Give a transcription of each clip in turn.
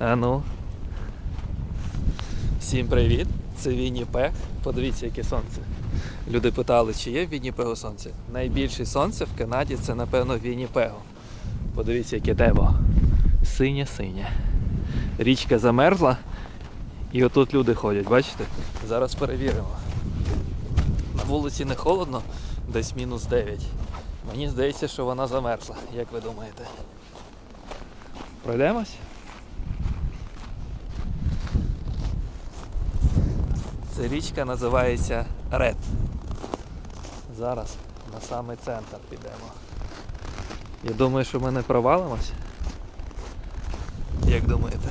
А ну. Всім привіт! Це Вінніпег. Подивіться, яке сонце. Люди питали, чи є в Вінніпегу сонце. Найбільше сонце в Канаді це, напевно, Вінніпегу. Подивіться, яке небо. Синє-синє. Річка замерзла, і отут люди ходять, бачите? Зараз перевіримо. На вулиці не холодно, десь мінус 9. Мені здається, що вона замерзла. Як ви думаєте? Пройдемось? Річка називається Ред. Зараз на самий центр підемо. Я думаю, що ми не провалимось. Як думаєте?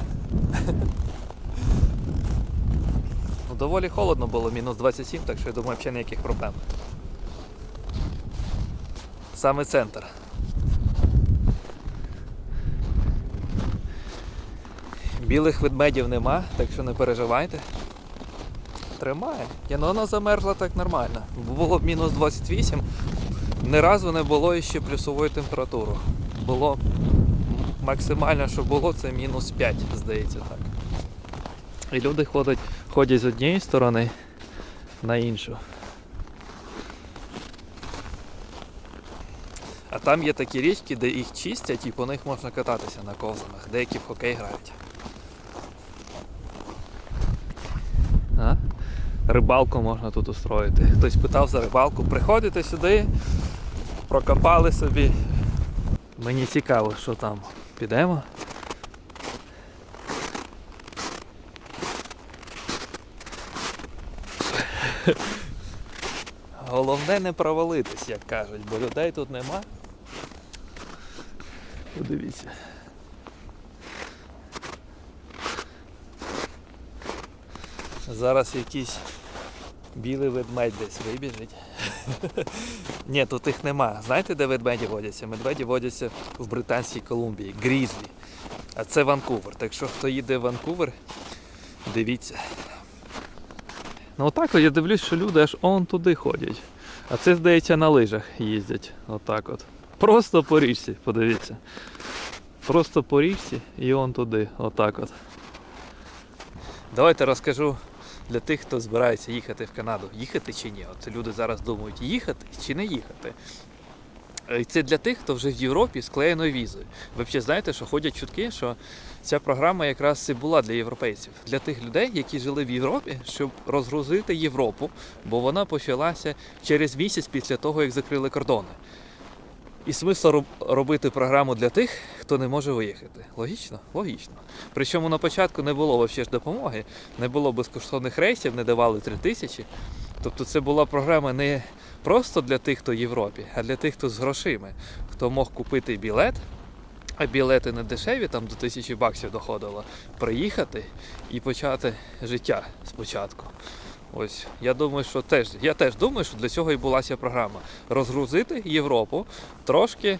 Ну, доволі холодно було, мінус 27, так що я думаю, взагалі ніяких проблем. Саме центр. Білих ведмедів нема, так що не переживайте. Тримає. Ні, ну вона замерзла так нормально. Було б мінус 28, ні разу не було ще плюсової температури. Було максимально, що було, це мінус 5, здається так. І люди ходять, ходять з однієї сторони на іншу. А там є такі річки, де їх чистять і по них можна кататися на ковзанах. Деякі в хокей грають. А? Рибалку можна тут устроїти. Хтось питав за рибалку. Приходите сюди, прокопали собі. Мені цікаво, що там. Підемо. Головне не провалитись, як кажуть, бо людей тут нема. Подивіться. Зараз якийсь білий ведмедь десь вибіжить. Ні, тут їх нема. Знаєте, де ведмеді водяться? Медведі водяться в Британській Колумбії, Грізлі. А це Ванкувер. Так що хто їде в Ванкувер, дивіться. Ну отак от я дивлюсь, що люди аж он туди ходять. А це, здається, на лижах їздять. Отак от. Просто по річці, подивіться. Просто по річці і он туди. Отак от. Давайте розкажу для тих, хто збирається їхати в Канаду. Їхати чи ні? От люди зараз думають, їхати чи не їхати. Е, Це для тих, хто вже в Європі з візою. Ви взагалі знаєте, що ходять чутки, що ця програма якраз і була для європейців, для тих людей, які жили в Європі, щоб розгрузити Європу, бо вона почалася через місяць після того, як закрили кордони. І смисл робити програму для тих, хто не може виїхати. Логічно? Логічно. Причому на початку не було взагалі ж допомоги, не було безкоштовних рейсів, не давали 3 тисячі. Тобто це була програма не просто для тих, хто в Європі, а для тих, хто з грошима, хто мог купити білет, а білети не дешеві, там до тисячі баксів доходило, приїхати і почати життя спочатку. Ось я думаю, що теж я теж думаю, що для цього і була ця програма. Розгрузити Європу, трошки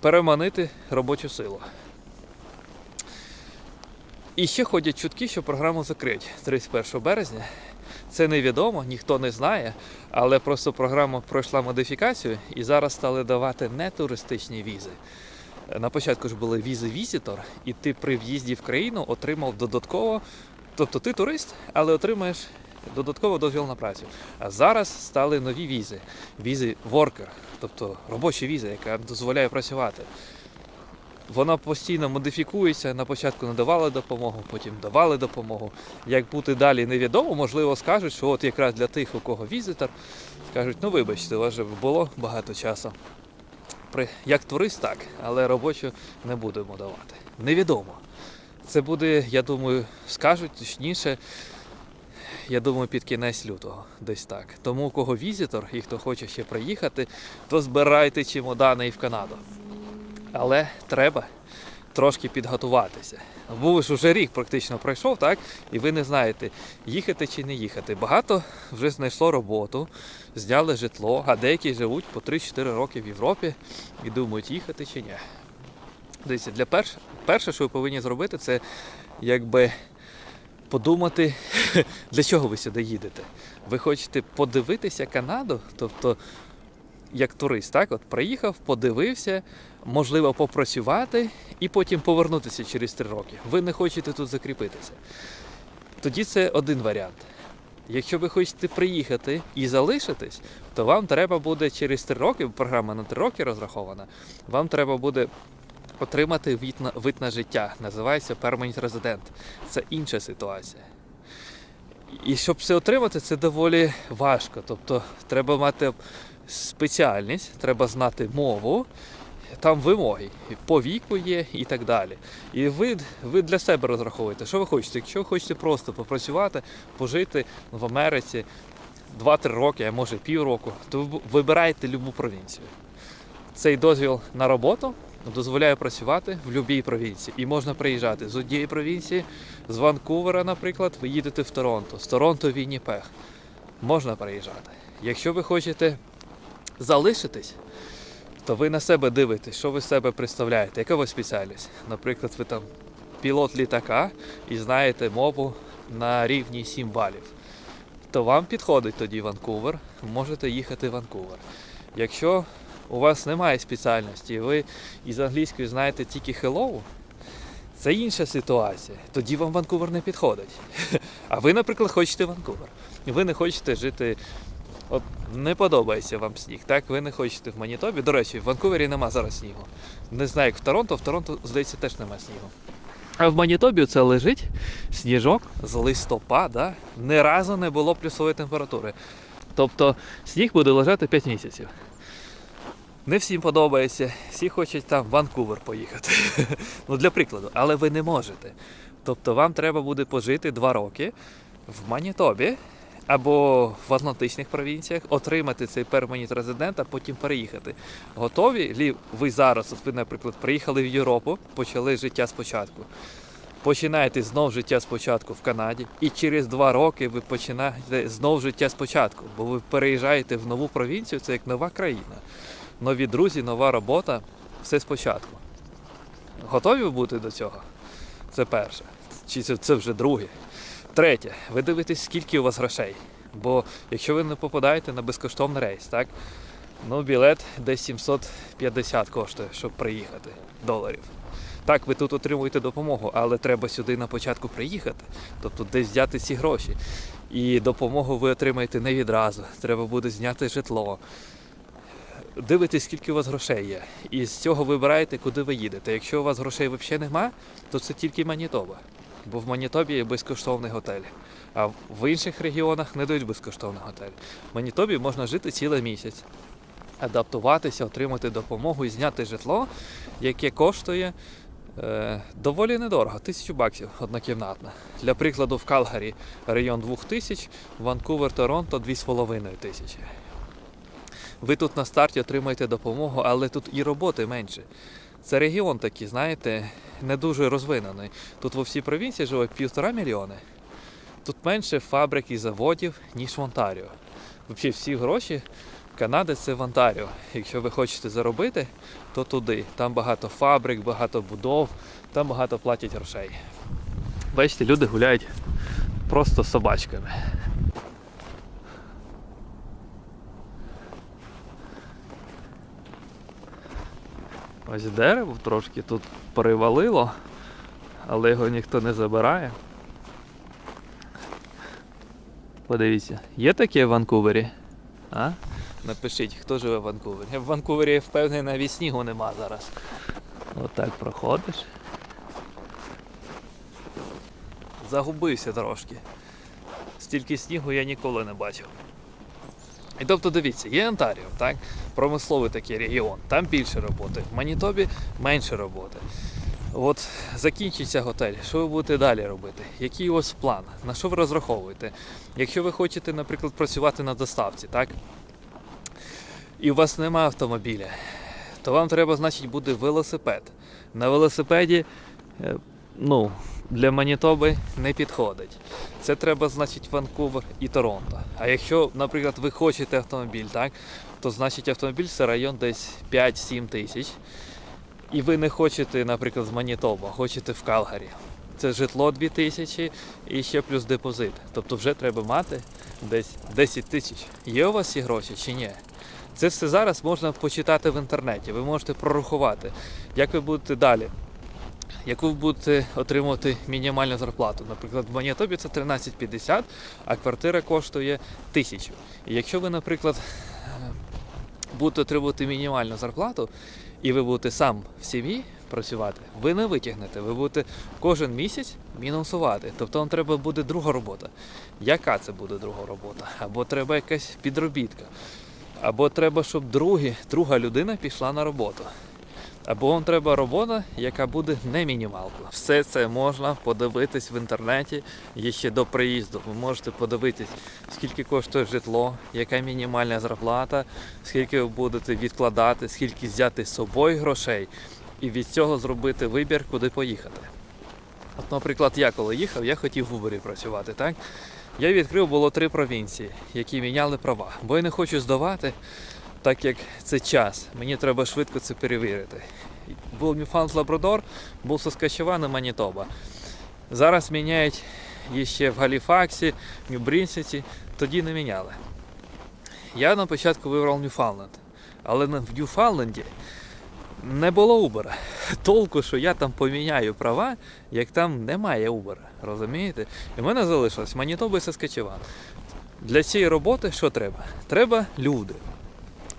переманити робочу силу. І ще ходять чутки, що програму закриють 31 березня. Це невідомо, ніхто не знає, але просто програма пройшла модифікацію і зараз стали давати не туристичні візи. На початку ж були візи візитор, і ти при в'їзді в країну отримав додатково, тобто ти турист, але отримаєш додатково дозвіл на працю. А зараз стали нові візи. Візи worker, тобто робоча віза, яка дозволяє працювати. Вона постійно модифікується. На початку не давали допомогу, потім давали допомогу. Як бути далі невідомо, можливо, скажуть, що от якраз для тих, у кого візитор, скажуть, ну вибачте, у вас же було багато часу. При, як турист, так, але робочу не будемо давати. Невідомо. Це буде, я думаю, скажуть точніше, я думаю, під кінець лютого, десь так. Тому кого візитор і хто хоче ще приїхати, то збирайте чемодани і в Канаду. Але треба трошки підготуватися. Був ж уже рік практично пройшов, так? І ви не знаєте, їхати чи не їхати. Багато вже знайшло роботу, зняли житло, а деякі живуть по 3-4 роки в Європі і думають, їхати чи ні. Дивіться, для перш... перше, що ви повинні зробити, це якби подумати, для чого ви сюди їдете. Ви хочете подивитися Канаду, тобто як турист, так? От приїхав, подивився, можливо попрацювати і потім повернутися через три роки. Ви не хочете тут закріпитися. Тоді це один варіант. Якщо ви хочете приїхати і залишитись, то вам треба буде через три роки, програма на три роки розрахована, вам треба буде отримати вид на, вид на життя. Називається Permanent Resident. Це інша ситуація. І щоб це отримати, це доволі важко. Тобто треба мати спеціальність, треба знати мову, там вимоги по віку є і так далі. І ви, ви для себе розраховуєте, що ви хочете. Якщо ви хочете просто попрацювати, пожити в Америці 2-3 роки, а може півроку, то ви вибираєте любу провінцію. Цей дозвіл на роботу дозволяє працювати в будь-якій провінції. І можна приїжджати з однієї провінції, з Ванкувера, наприклад, ви їдете в Торонто, з Торонто в Вінніпег. Можна приїжджати. Якщо ви хочете залишитись, то ви на себе дивитесь, що ви себе представляєте, яка у вас спеціальність. Наприклад, ви там пілот літака і знаєте мову на рівні 7 балів. То вам підходить тоді Ванкувер, можете їхати в Ванкувер. Якщо у вас немає спеціальності, ви із англійської знаєте тільки hello, це інша ситуація. Тоді вам Ванкувер не підходить. А ви, наприклад, хочете Ванкувер. Ви не хочете жити. От не подобається вам сніг, так? Ви не хочете в Манітобі. До речі, в Ванкувері нема зараз снігу. Не знаю, як в Торонто, в Торонто, здається, теж нема снігу. А в Манітобі це лежить сніжок з листопада. Ні разу не було плюсової температури. Тобто сніг буде лежати 5 місяців. Не всім подобається, всі хочуть там в Ванкувер поїхати. ну, для прикладу, але ви не можете. Тобто вам треба буде пожити 2 роки в Манітобі або в Атлантичних провінціях, отримати цей перманіт резидент, а потім переїхати. Готові лі ви зараз, ви, наприклад, приїхали в Європу, почали життя спочатку. Починаєте знов життя спочатку в Канаді, і через два роки ви починаєте знов життя спочатку, бо ви переїжджаєте в нову провінцію, це як нова країна. Нові друзі, нова робота, все спочатку. Готові бути до цього? Це перше. Чи це, це вже друге? Третє, ви дивитесь, скільки у вас грошей. Бо якщо ви не попадаєте на безкоштовний рейс, так? Ну, білет десь 750 коштує, щоб приїхати доларів. Так, ви тут отримуєте допомогу, але треба сюди на початку приїхати, тобто десь взяти ці гроші. І допомогу ви отримаєте не відразу. Треба буде зняти житло. Дивитесь, скільки у вас грошей є. І з цього вибираєте, куди ви їдете. Якщо у вас грошей взагалі нема, то це тільки Манітоба. Бо в Манітобі є безкоштовний готель. А в інших регіонах не дають безкоштовний готель. В Манітобі можна жити цілий місяць, адаптуватися, отримати допомогу і зняти житло, яке коштує е, доволі недорого, тисячу баксів однокімнатна. Для прикладу, в Калгарі район 2000, Ванкувер, Торонто 2,5 тисячі. Ви тут на старті отримаєте допомогу, але тут і роботи менше. Це регіон такий, знаєте, не дуже розвинений. Тут во всій провінції живе півтора мільйони. Тут менше фабрик і заводів, ніж в Онтаріо. Взагалі всі гроші Канади це в Онтаріо. Якщо ви хочете заробити, то туди. Там багато фабрик, багато будов, там багато платять грошей. Бачите, люди гуляють просто собачками. Ось дерево трошки тут привалило, але його ніхто не забирає. Подивіться, є таке в Ванкувері? А? Напишіть, хто живе в Ванкувері. В Ванкувері, впевнений, навіть снігу нема зараз. Отак проходиш. Загубився трошки. Стільки снігу я ніколи не бачив. І тобто дивіться, є Онтаріо, так? Промисловий такий регіон, там більше роботи. В Манітобі менше роботи. От закінчиться готель. Що ви будете далі робити? Який у вас план? На що ви розраховуєте? Якщо ви хочете, наприклад, працювати на доставці, так? І у вас немає автомобіля, то вам треба, значить, буде велосипед. На велосипеді, е, ну, для Манітоби не підходить. Це треба, значить, Ванкувер і Торонто. А якщо, наприклад, ви хочете автомобіль, так, то значить автомобіль це район десь 5-7 тисяч. І ви не хочете, наприклад, з Манітоба, хочете в Калгарі. Це житло 2 тисячі і ще плюс депозит. Тобто вже треба мати десь 10 тисяч. Є у вас ці гроші чи ні? Це все зараз можна почитати в інтернеті. Ви можете прорахувати, як ви будете далі. Яку ви будете отримувати мінімальну зарплату. Наприклад, в Манітобі це 13,50, а квартира коштує 1000. І якщо ви, наприклад, е, будете отримувати мінімальну зарплату, і ви будете сам в сім'ї працювати, ви не витягнете. Ви будете кожен місяць мінусувати. Тобто вам треба буде друга робота. Яка це буде друга робота? Або треба якась підробітка, або треба, щоб другі, друга людина пішла на роботу. Або вам треба робота, яка буде не мінімалкою. Все це можна подивитись в інтернеті ще до приїзду. Ви можете подивитись, скільки коштує житло, яка мінімальна зарплата, скільки ви будете відкладати, скільки взяти з собою грошей, і від цього зробити вибір, куди поїхати. От, наприклад, я коли їхав, я хотів в Uber працювати, так? Я відкрив було три провінції, які міняли права, бо я не хочу здавати, так як це час. Мені треба швидко це перевірити. Був Ньюфаунд Лабрадор, був Соскачеван і Манітоба. Зараз міняють є ще в Галіфаксі, Нью-Брінсіті, тоді не міняли. Я на початку вибрав Ньюфаундленд, але в Ньюфаундленді не було Uber. Толку, що я там поміняю права, як там немає Uber. Розумієте? І в мене залишилось Манітоба і Саскачеван. Для цієї роботи що треба? Треба люди.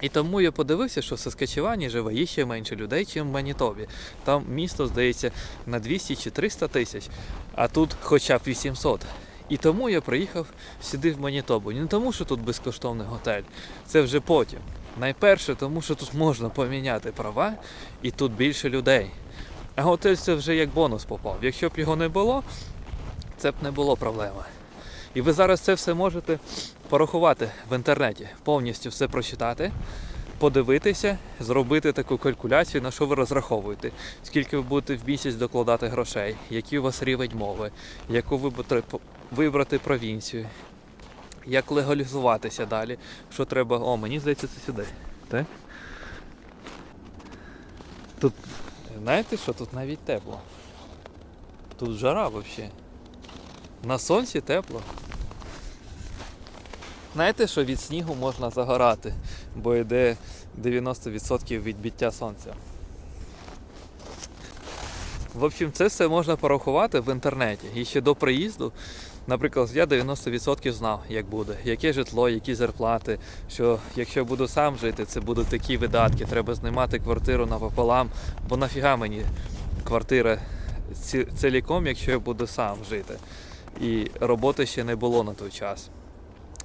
І тому я подивився, що в Саскачевані живе ще менше людей, ніж в Манітобі. Там місто, здається, на 200 чи 300 тисяч, а тут хоча б 800. І тому я приїхав сюди в Манітобу. Не тому, що тут безкоштовний готель, це вже потім. Найперше, тому що тут можна поміняти права і тут більше людей. А готель це вже як бонус попав. Якщо б його не було, це б не було проблеми. І ви зараз це все можете порахувати в інтернеті, повністю все прочитати, подивитися, зробити таку калькуляцію, на що ви розраховуєте, скільки ви будете в місяць докладати грошей, який у вас рівень мови, яку ви вибрати провінцію, як легалізуватися далі, що треба. О, мені здається, це сюди. Так? Тут, знаєте що, тут навіть тепло. Тут жара взагалі. На сонці тепло. Знаєте, що від снігу можна загорати, бо йде 90% відбиття сонця. В общем, це все можна порахувати в інтернеті. І ще до приїзду, наприклад, я 90% знав, як буде, яке житло, які зарплати. Що якщо буду сам жити, це будуть такі видатки. Треба знімати квартиру напополам, бо нафіга мені квартира ці- ціліком, якщо я буду сам жити. І роботи ще не було на той час.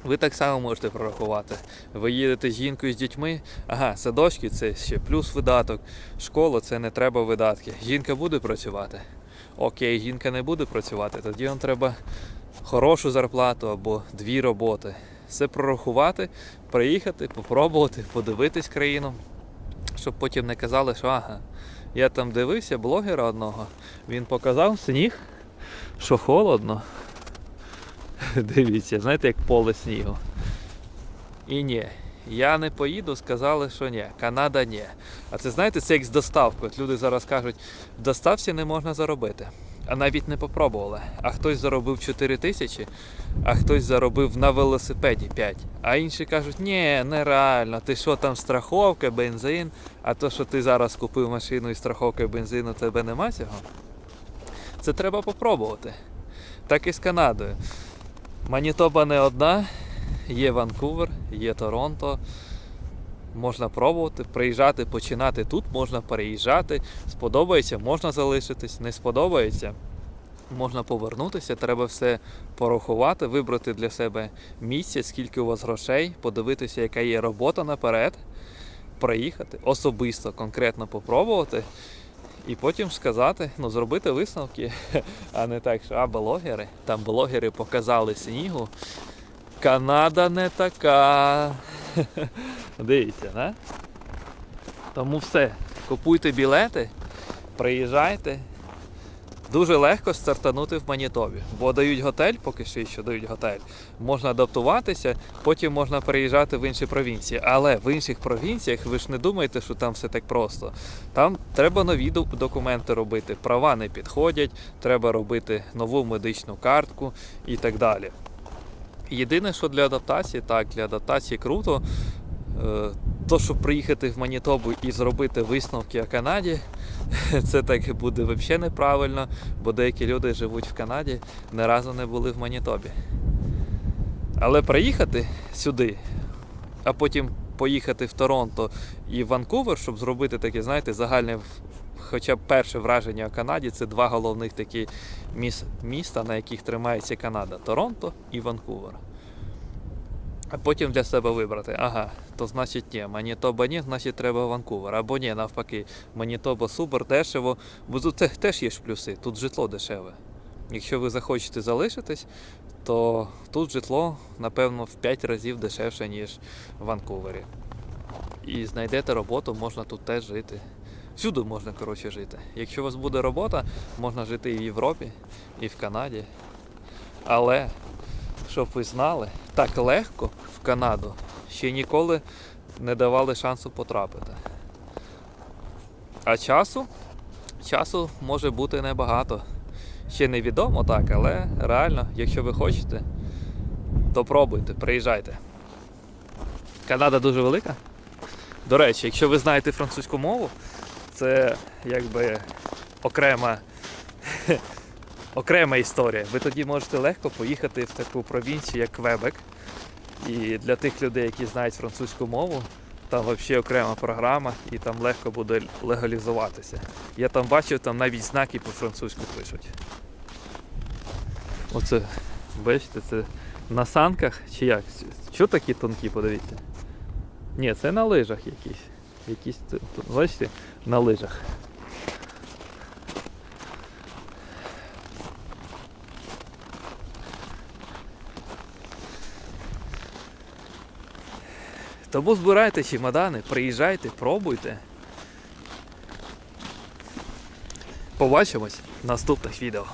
Ви так само можете прорахувати. Ви їдете з жінкою з дітьми, ага, садочки це ще плюс видаток, школа це не треба видатки. Жінка буде працювати. Окей, жінка не буде працювати, тоді вам треба хорошу зарплату або дві роботи. Все прорахувати, приїхати, попробувати, подивитись країну, щоб потім не казали, що ага, я там дивився блогера одного, він показав сніг, що холодно. Дивіться, знаєте, як поле снігу. І ні, я не поїду, сказали, що ні. Канада ні. А це знаєте, це як з доставкою. Люди зараз кажуть, в доставці не можна заробити. А навіть не попробували. А хтось заробив 4 тисячі, а хтось заробив на велосипеді 5. А інші кажуть, ні, нереально, ти що там страховка, бензин, а то, що ти зараз купив машину і страховка бензину, тебе нема цього. Це треба попробувати. Так і з Канадою. Манітоба не одна, є Ванкувер, є Торонто. Можна пробувати, приїжджати, починати тут, можна переїжджати. Сподобається, можна залишитись, не сподобається. Можна повернутися, треба все порахувати, вибрати для себе місце, скільки у вас грошей, подивитися, яка є робота наперед, приїхати, особисто, конкретно попробувати. І потім сказати, ну зробити висновки, а не так, що а блогери. Там блогери показали снігу. Канада не така. Дивіться, да? Тому все. Купуйте білети, приїжджайте. Дуже легко стартанути в Манітобі, бо дають готель, поки що ще дають готель. Можна адаптуватися, потім можна переїжджати в інші провінції. Але в інших провінціях ви ж не думаєте, що там все так просто. Там треба нові документи робити, права не підходять, треба робити нову медичну картку і так далі. Єдине, що для адаптації, так, для адаптації круто. То, щоб приїхати в Манітобу і зробити висновки о Канаді, це так буде взагалі неправильно, бо деякі люди живуть в Канаді, ні разу не були в Манітобі. Але приїхати сюди, а потім поїхати в Торонто і Ванкувер, щоб зробити таке, знаєте, загальне хоча б перше враження о Канаді, це два головних такі міс- міста, на яких тримається Канада: Торонто і Ванкувер. А потім для себе вибрати, ага, то значить ні, Манітоба ні, значить треба Ванкувер. Або ні, навпаки, Манітоба супер, дешево, бо тут теж є ж плюси, тут житло дешеве. Якщо ви захочете залишитись, то тут житло, напевно, в 5 разів дешевше, ніж в Ванкувері. І знайдете роботу, можна тут теж жити. Всюди можна, коротше, жити. Якщо у вас буде робота, можна жити і в Європі, і в Канаді. Але, щоб ви знали, так легко в Канаду ще ніколи не давали шансу потрапити. А часу? Часу може бути небагато. Ще невідомо так, але реально, якщо ви хочете, то пробуйте, приїжджайте. Канада дуже велика. До речі, якщо ви знаєте французьку мову, це якби окрема, окрема історія. Ви тоді можете легко поїхати в таку провінцію, як Квебек. І для тих людей, які знають французьку мову, там взагалі окрема програма, і там легко буде легалізуватися. Я там бачив, там навіть знаки по-французьку пишуть. Оце, бачите, це на санках чи як? Що такі тонкі, подивіться? Ні, це на лижах якісь. Якісь, бачите, на лижах. Тому збирайте чемодани, приїжджайте, пробуйте. Побачимось в наступних відео.